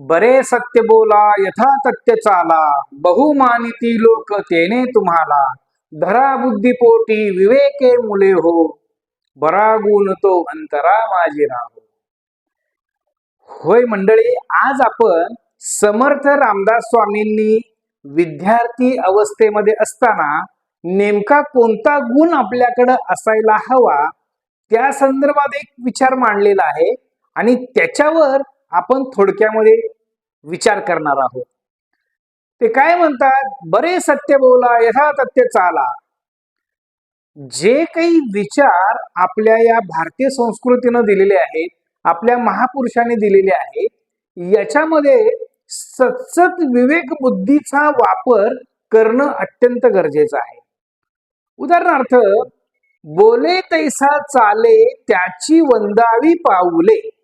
बरे सत्य बोला यथा तथ्य चाला. बहुमानिती लोक तेने तुम्हाला. धरा बुद्धिपोटी विवेके मुले हो. बरा गुण तो अंतरा माझी राहो होय मंडळी आज आपण समर्थ रामदास स्वामींनी विद्यार्थी अवस्थेमध्ये असताना नेमका कोणता गुण आपल्याकडे असायला हवा त्या संदर्भात एक विचार मांडलेला आहे. आणि त्याच्यावर आपण थोडक्यामध्ये विचार करणार आहोत. ते काय म्हणतात? बरे सत्य बोला यथा तथ्य चाला. जे काही विचार आपल्या या भारतीय संस्कृतीनं दिलेले आहेत आपल्या महापुरुषांनी दिलेले आहेत याच्यामध्ये सतसत विवेक बुद्धीचा वापर करणं अत्यंत गरजेचं आहे. उदाहरणार्थ बोले तैसा चाले त्याची वंदावी पाऊले.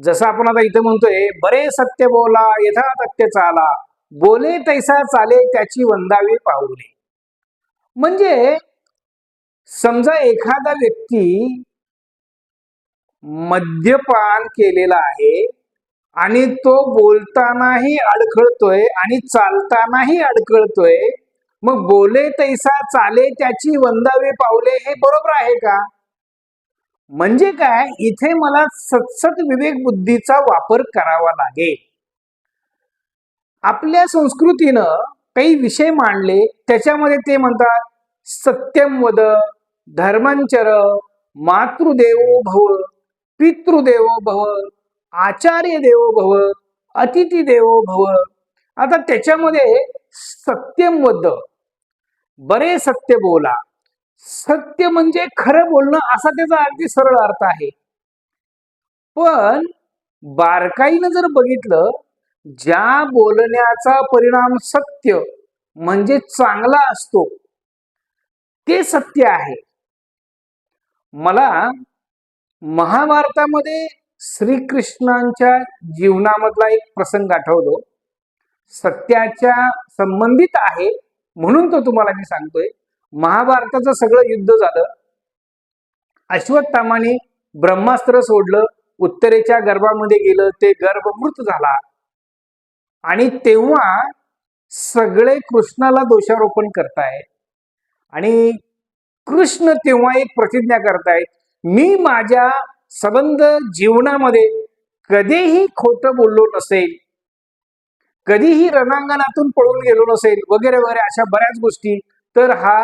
जसं आपण आता इथं म्हणतोय बरे सत्य बोला यथा तथ्य चाला बोले तैसा चाले त्याची वंदावी पाहुले म्हणजे समजा एखादा व्यक्ती मद्यपान केलेला आहे आणि तो बोलतानाही अडखळतोय आणि चालतानाही अडखळतोय मग बोले तैसा चाले त्याची वंदावे पावले हे बरोबर आहे का? म्हणजे काय? इथे मला सतसत विवेक बुद्धीचा वापर करावा लागेल. आपल्या संस्कृतीनं काही विषय मांडले त्याच्यामध्ये ते म्हणतात सत्यम वद धर्मांचर मातृदेवो भव पितृदेवो भव आचार्य देवो भव अतिथी देवो भव. आता त्याच्यामध्ये सत्यम वद बरे सत्य बोला. सत्य म्हणजे खरं बोलणं असा त्याचा अगदी सरळ अर्थ आहे. पण बारकाईनं जर बघितलं ज्या बोलण्याचा परिणाम सत्य म्हणजे चांगला असतो ते सत्य आहे. मला महाभारतामध्ये श्रीकृष्णांच्या जीवनामधला एक प्रसंग आठवतो. सत्याच्या संबंधित आहे म्हणून तो तुम्हाला मी सांगतोय. महाभारताचं सगळं युद्ध झालं. अश्वत्थामाने ब्रह्मास्त्र सोडलं उत्तरेच्या गर्भामध्ये गेलं ते गर्भ मृत झाला. आणि तेव्हा सगळे कृष्णाला दोषारोपण करतायत आणि कृष्ण तेव्हा एक प्रतिज्ञा करतायत मी माझ्या संबंध जीवनामध्ये कधीही खोटं बोललो नसेल कधीही रणांगणातून पळून गेलो नसेल वगैरे वगैरे अशा बऱ्याच गोष्टी तर हा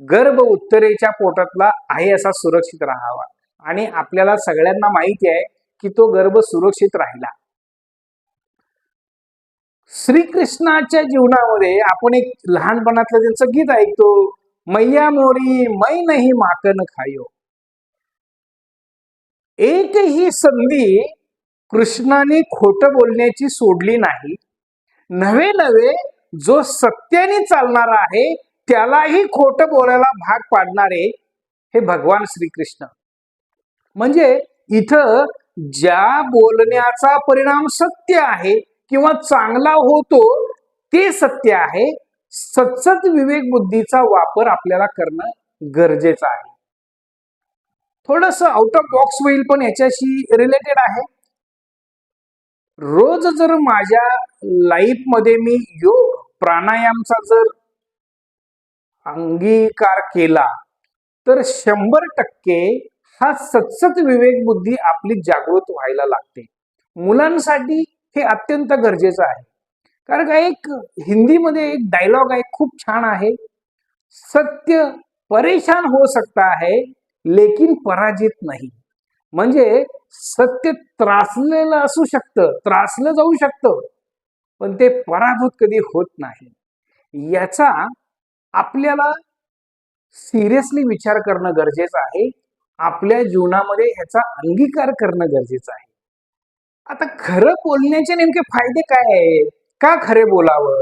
गर्भ उत्तरेच्या पोटातला आहे असा सुरक्षित राहावा. आणि आपल्याला सगळ्यांना माहिती आहे की तो गर्भ सुरक्षित राहिला. श्रीकृष्णाच्या जीवनामध्ये आपण एक लहानपणातलं त्यांचं गीत ऐकतो. मैया मोरी मै नाही माकन खायो. एकही संधी कृष्णाने खोट बोलण्याची सोडली नाही. नवे नवे जो सत्याने चालणारा आहे त्यालाही खोट बोलायला भाग पाडणारे हे भगवान श्रीकृष्ण. म्हणजे इथं ज्या बोलण्याचा परिणाम सत्य आहे किंवा चांगला होतो ते सत्य आहे सतसत विवेक बुद्धीचा वापर आपल्याला करणं गरजेचं आहे. थोडस आउट ऑफ बॉक्स होईल पण याच्याशी रिलेटेड आहे. रोज जर माझ्या लाईफमध्ये मी योग प्राणायामचा जर अंगीकार केला तर शंभर टक्के हा सतसत विवेक बुद्धी आपली जागृत व्हायला लागते. मुलांसाठी हे अत्यंत गरजेचं आहे. कारण का एक हिंदीमध्ये एक डायलॉग आहे खूप छान आहे. सत्य परेशान हो सकता है लेकिन पराजित नाही. म्हणजे सत्य त्रासलेलं असू शकतं त्रासलं जाऊ शकतं पण ते पराभूत कधी होत नाही. याचा आपल्याला सिरियसली विचार करणं गरजेचं आहे. आपल्या जीवनामध्ये ह्याचा अंगीकार करणं गरजेचं आहे. आता खरं बोलण्याचे नेमके फायदे काय आहेत? का खरे बोलावं?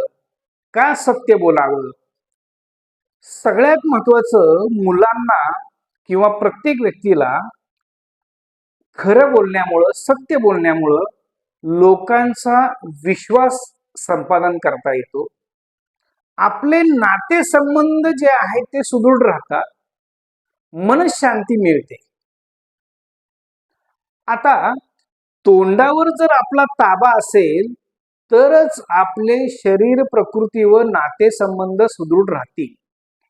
का सत्य बोलावं? सगळ्यात महत्वाचं मुलांना किंवा प्रत्येक व्यक्तीला खरं बोलण्यामुळं सत्य बोलण्यामुळं लोकांचा विश्वास संपादन करता येतो. आपले नातेसंबंध जे आहेत ते सुदृढ राहतात. मनशांती मिळते. आता तोंडावर जर आपला ताबा असेल तरच आपले शरीर प्रकृती व नातेसंबंध सुदृढ राहतील.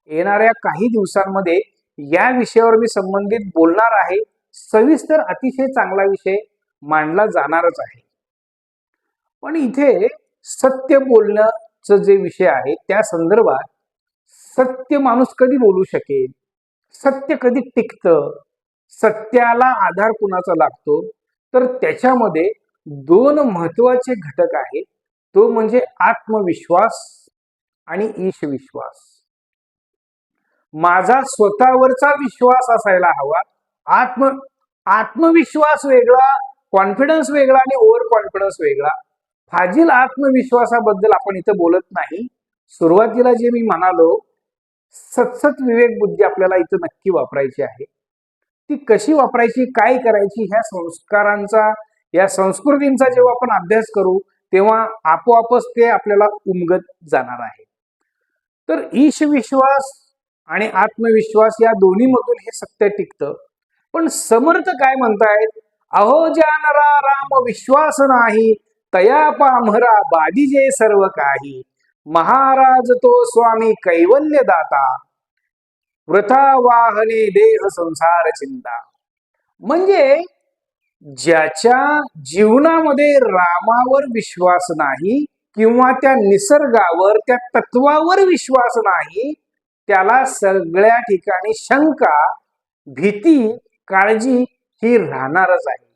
येणाऱ्या काही दिवसांमध्ये या विषयावर मी संबंधित बोलणार आहे. सविस्तर अतिशय चांगला विषय मांडला जाणारच आहे. पण इथे सत्य बोलणं च जे विषय आहे त्या संदर्भात सत्य माणूस कधी बोलू शकेल? सत्य कधी टिकतं? सत्याला आधार कुणाचा लागतो? तर त्याच्यामध्ये दोन महत्त्वाचे घटक आहेत. तो म्हणजे आत्मविश्वास आणि ईशविश्वास. माझा स्वतःवरचा विश्वास असायला हवा. आत्म आत्मविश्वास वेगळा कॉन्फिडन्स वेगळा आणि ओव्हर कॉन्फिडन्स वेगळा. फाजील आत्मविश्वासाबद्दल आपण इथं बोलत नाही. सुरुवातीला जे मी म्हणालो सतसत विवेक बुद्धी आपल्याला इथं नक्की वापरायची आहे. ती कशी वापरायची काय करायची ह्या संस्कारांचा या संस्कृतींचा जेव्हा आपण अभ्यास करू तेव्हा आपोआपच ते आपल्याला उमगत जाणार आहे. तर ईशविश्वास आणि आत्मविश्वास या दोन्हीमधून हे सत्य टिकतं. पण समर्थ काय म्हणतायत? अहो जानरा राम विश्वास नाही तया पामहरा बादिजे सर्व काही. महाराज तो स्वामी कैवल्य दाता वृथा वाहने देह संसार चिंता. म्हणजे ज्याच्या जीवनामध्ये रामावर विश्वास नाही किंवा त्या निसर्गावर त्या तत्वावर विश्वास नाही त्याला सगळ्या ठिकाणी शंका भीती काळजी ही राहणारच आहे.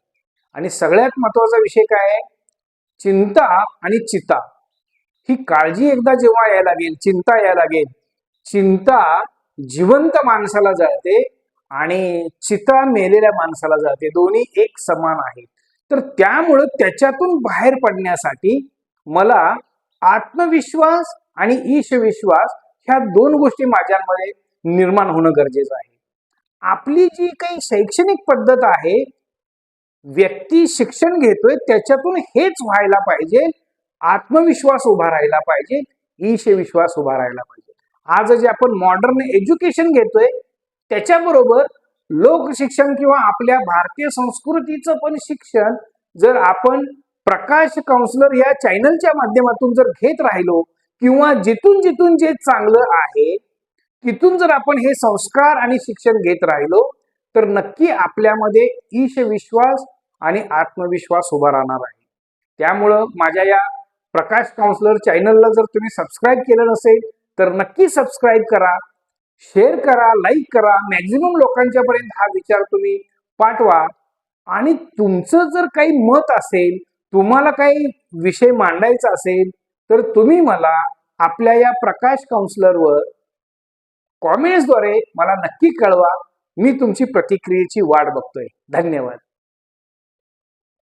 आणि सगळ्यात महत्त्वाचा विषय काय आहे? चिंता आणि चिता. ही काळजी एकदा जेव्हा यायला लागेल चिंता यायला लागेल चिंता जिवंत माणसाला जाते आणि चिता मेलेल्या माणसाला जाते. दोन्ही एक समान आहेत. तर त्यामुळं त्याच्यातून बाहेर पडण्यासाठी मला आत्मविश्वास आणि ईशविश्वास ह्या दोन गोष्टी माझ्यामध्ये निर्माण होणं गरजेचं आहे. आपली जी काही शैक्षणिक पद्धत आहे व्यक्ती शिक्षण घेतोय त्याच्यातून हेच व्हायला पाहिजे. आत्मविश्वास उभा राहायला पाहिजे. ईशविश्वास उभा राहायला पाहिजे. आज जे आपण मॉडर्न एज्युकेशन घेतोय त्याच्याबरोबर लोक शिक्षण किंवा आपल्या भारतीय संस्कृतीचं पण शिक्षण जर आपण प्रकाश काउन्सिलर या चॅनलच्या माध्यमातून जर घेत राहिलो किंवा जिथून जिथून जे चांगलं आहे तिथून जर आपण हे संस्कार आणि शिक्षण घेत राहिलो तर नक्की आपल्यामध्ये ईश विश्वास आणि आत्मविश्वास उभा राहणार आहे. त्यामुळं माझ्या या प्रकाश काउन्सलर चॅनलला जर तुम्ही सबस्क्राईब केलं नसेल तर नक्की सबस्क्राईब करा शेअर करा लाईक करा मॅक्झिमम लोकांच्या पर्यंत हा विचार तुम्ही पाठवा. आणि तुमचं जर काही मत असेल तुम्हाला काही विषय मांडायचा असेल तर तुम्ही मला आपल्या या प्रकाश काउन्सलरवर कॉमेंट्सद्वारे मला नक्की कळवा. मी तुमची प्रतिक्रियेची वाट बघतोय. धन्यवाद.